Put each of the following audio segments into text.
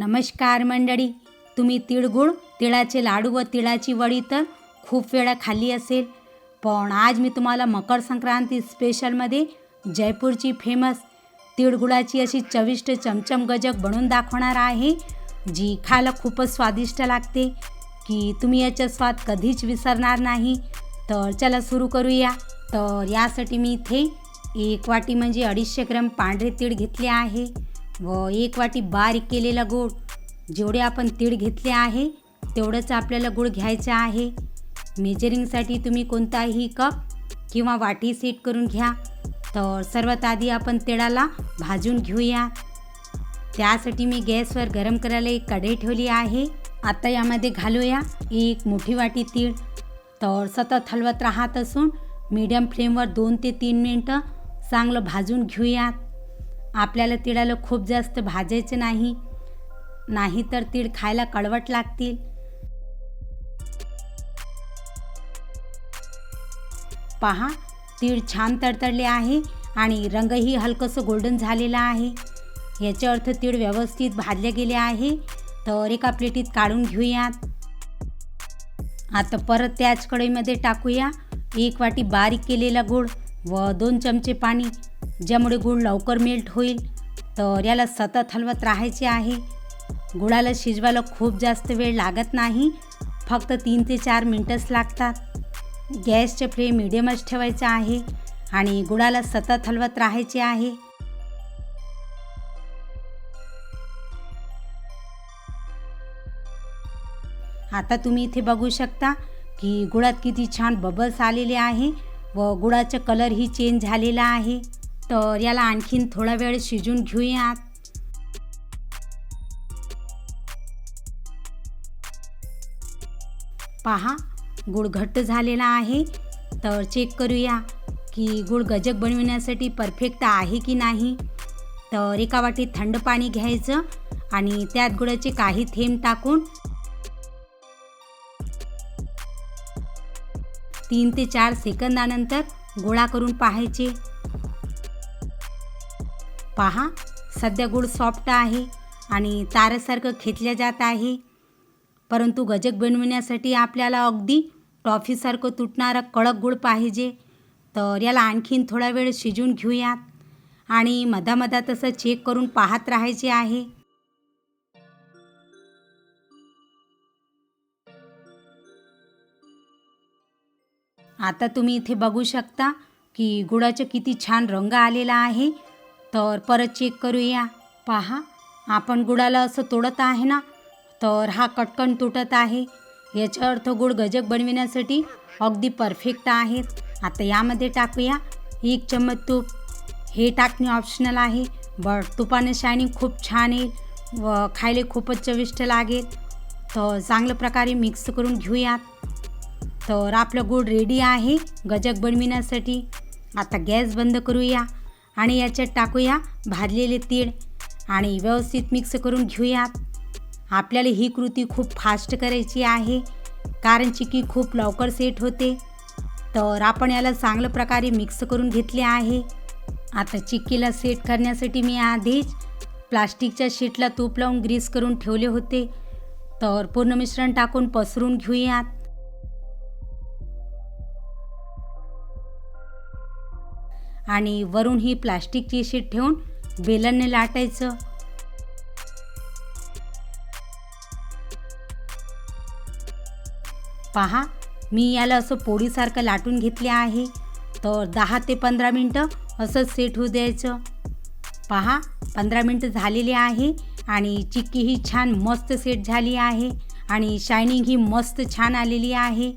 नमस्कार मंडळी. तुम्ही तिळगुळ तिळाचे लाडू व तिळाची वडी तर खूप वेळा खाल्ली असेल. पण आज मी तुम्हाला मकर संक्रांती स्पेशलमध्ये जयपूरची फेमस तिळगुळाची अशी चविष्ट चमचम गजक बनवून दाखवणार आहे जी खायला खूपच स्वादिष्ट लागते. की तुम्ही याचा स्वाद कधीच विसरणार नाही. तर चला सुरू करूया. तर यासाठी मी इथे एक वाटी म्हणजे अडीचशे ग्रॅम पांढरे तीळ घेतले आहे. व एक वाटी बारीक केलेला गूळ जेवढे आपण तीळ घेतले आहे तेवढंच आपल्याला गूळ घ्यायचं आहे. मेजरिंगसाठी तुम्ही कोणताही कप किंवा वाटी सेट करून घ्या. तर सर्वात आधी आपण तिळाला भाजून घेऊया. त्यासाठी मी गॅसवर गरम करायला एक कढई ठेवली आहे. आता यामध्ये घालूया एक मोठी वाटी तीळ. तर सतत हलवत राहत असून मीडियम फ्लेमवर दोन ते तीन मिनटं चांगलं भाजून घेऊयात. आपल्याला तिळाला खूप जास्त भाजायचं नाही. नाही तर तीळ खायला कळवट लागतील. पहा तीळ छान तडतडले आहे आणि रंगही हलकंसं गोल्डन झालेला आहे. याचे अर्थ तीळ व्यवस्थित भाजले गेले आहे. तर एका प्लेटीत काढून घेऊयात. आता परत त्याच कढईमध्ये टाकूया. एक वाटी बारीक केलेला गूळ व दोन चमचे पाणी. ज्यामुळे गूळ लवकर मेल्ट होईल. तर याला सतत हलवत राहायचे आहे. गुळाला शिजवायला खूप जास्त वेळ लागत नाही. फक्त तीन ते चार मिनटंच लागतात. गॅसचे फ्लेम मिडियमच ठेवायचा आहे आणि गुळाला सतत हलवत राहायचे आहे. आता तुम्ही इथे बघू शकता की गुळात किती छान बबल्स आलेले आहे व गुळाचा कलरही चेंज झालेला आहे. तर याला आणखीन थोडा वेळ शिजून घेऊयात. पहा गुळ घट्ट झालेला आहे. तर चेक करूया की गुळ गजक बनविण्यासाठी परफेक्ट आहे की नाही. तर एका वाटीत थंड पाणी घ्यायचं आणि त्यात गुळाचे काही थेंब टाकून तीन ते चार सेकंदानंतर गोळा करून पाहायचे. पहा. सध्या गुळ सॉफ्ट आहे आणि तारेसारखं खेचल्या जात आहे. परंतु गजक बनविण्यासाठी आपल्याला अगदी टॉफीसारखं तुटणारा कडक गुळ पाहिजे. तर याला आणखीन थोडा वेळ शिजून घेऊयात. आणि मधामधा तसं चेक करून पाहत राहायचे आहे. आता तुम्ही इथे बघू शकता की गुळाचा किती छान रंग आलेला आहे. तर परत चेक करूया. पहा आपण गुळाला असं तोडत आहे ना? तर हा कटकन तुटत आहे. याचा अर्थ गुळ गजक बनविण्यासाठी अगदी परफेक्ट आहेत. आता यामध्ये टाकूया. एक चम्मच तूप. हे टाकणे ऑप्शनल आहे. बट तुपाने शायनिंग खूप छान येईल व खायला खूपच चविष्ट लागेल. तर चांगल्या प्रकारे मिक्स करून घेऊयात. तर आपलं गूळ रेडी आहे गजक बनविण्यासाठी. आता गॅस बंद करूया. आणि याच्यात टाकूया भाजलेले तीळ आणि व्यवस्थित मिक्स करून घेऊयात. आपल्याला ही कृती खूप फास्ट करायची आहे कारण चिकी खूप लवकर सेट होते. तर आपण याला चांगल्या प्रकारे मिक्स करून घेतले आहे. आता चिक्कीला सेट करण्यासाठी मी आधीच प्लास्टिकच्या शीटला तूप लावून ग्रीस करून ठेवले होते. तर पूर्ण मिश्रण टाकून पसरून घेऊयात. आणि वरून ही प्लास्टिकची शीट ठेवून बेलनने लाटायचं. पहा मी याला असं पोळीसारखं लाटून घेतले आहे. तर दहा ते पंधरा मिनटं असंच सेट होऊ द्यायचं. पहा पंधरा मिनटं झालेली आहे आणि चिक्की ही छान मस्त सेट झाली आहे आणि शायनिंग ही मस्त छान आलेली आहे.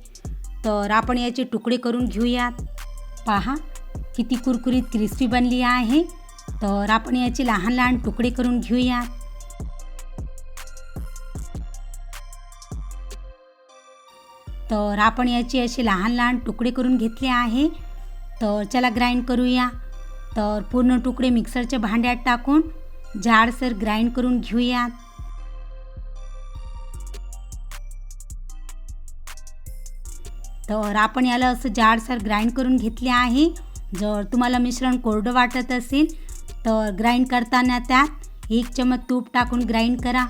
तर आपण याचे तुकडे करून घेऊयात. पहा किती कुरकुरीत क्रिस्पी बनली आहे. तर आपण याचे लहान लहान तुकडे करून घेऊया. तर आपण याचे असे लहान लहान तुकडे करून घेतले आहे. तर चला ग्राइंड करूया. तर पूर्ण तुकडे मिक्सरच्या भांड्यात टाकून जाडसर ग्राइंड करून घेऊया. तर आपण याला असं जाडसर ग्राइंड करून घेतले आहे. जर तुम्हाला मिश्रण कोरडं वाटत असेल तर ग्राइंड करताना त्यात एक चमच तूप टाकून ग्राइंड करा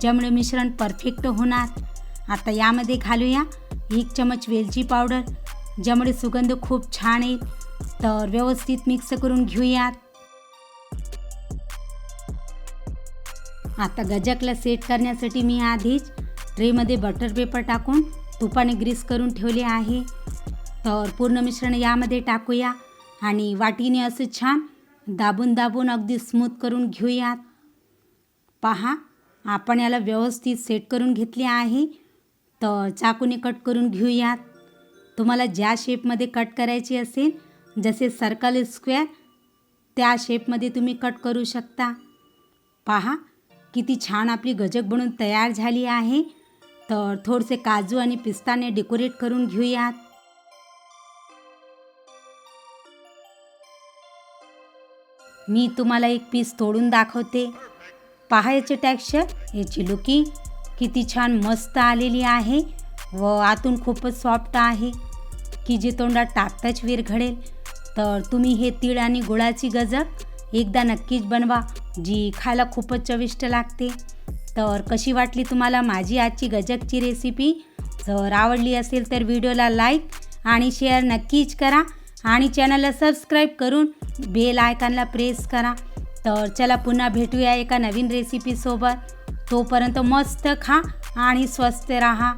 ज्यामुळे मिश्रण परफेक्ट होणार. आता यामध्ये घालूया एक चमच वेलची पावडर ज्यामुळे सुगंध खूप छान येईल. तर व्यवस्थित मिक्स करून घेऊयात. आता गजकला सेट करण्यासाठी मी आधीच ट्रेमध्ये बटर पेपर टाकून तुपाने ग्रीस करून ठेवले आहे. तर पूर्ण मिश्रण यामध्ये टाकूया. आणि वाटीने असं छान दाबून दाबून अगदी स्मूथ करून घेऊयात. पहा आपण याला व्यवस्थित सेट करून घेतले आहे. तर चाकूने कट करून घेऊयात. तुम्हाला ज्या शेपमध्ये कट करायची असेल जसे सर्कल स्क्वेअर त्या शेपमध्ये तुम्ही कट करू शकता. पहा किती छान आपली गजक बनून तयार झाली आहे. तर थोडेसे काजू आणि पिस्ताने डेकोरेट करून घेऊयात. मी तुम्हाला एक पीस तोडून दाखवते. पाहायचे याचे याची लुकिंग किती छान मस्त आलेली आहे व आतून खूपच सॉफ्ट आहे. की जे तोंडात टाकताच विरघडेल तर तुम्ही हे तीळ आणि गुळाची गजक एकदा नक्कीच बनवा जी खायला खूपच चविष्ट लागते. तर कशी वाटली तुम्हाला माझी आजची गजकची रेसिपी जर आवडली असेल तर व्हिडिओला लाईक आणि शेअर नक्कीच करा. आणि चॅनलला सबस्क्राईब करून बेल आयकॉनला प्रेस करा. तर चला पुन्हा भेटूया एका नवीन रेसिपीसोबत तोपर्यंत मस्त खा आणि स्वस्त राहा.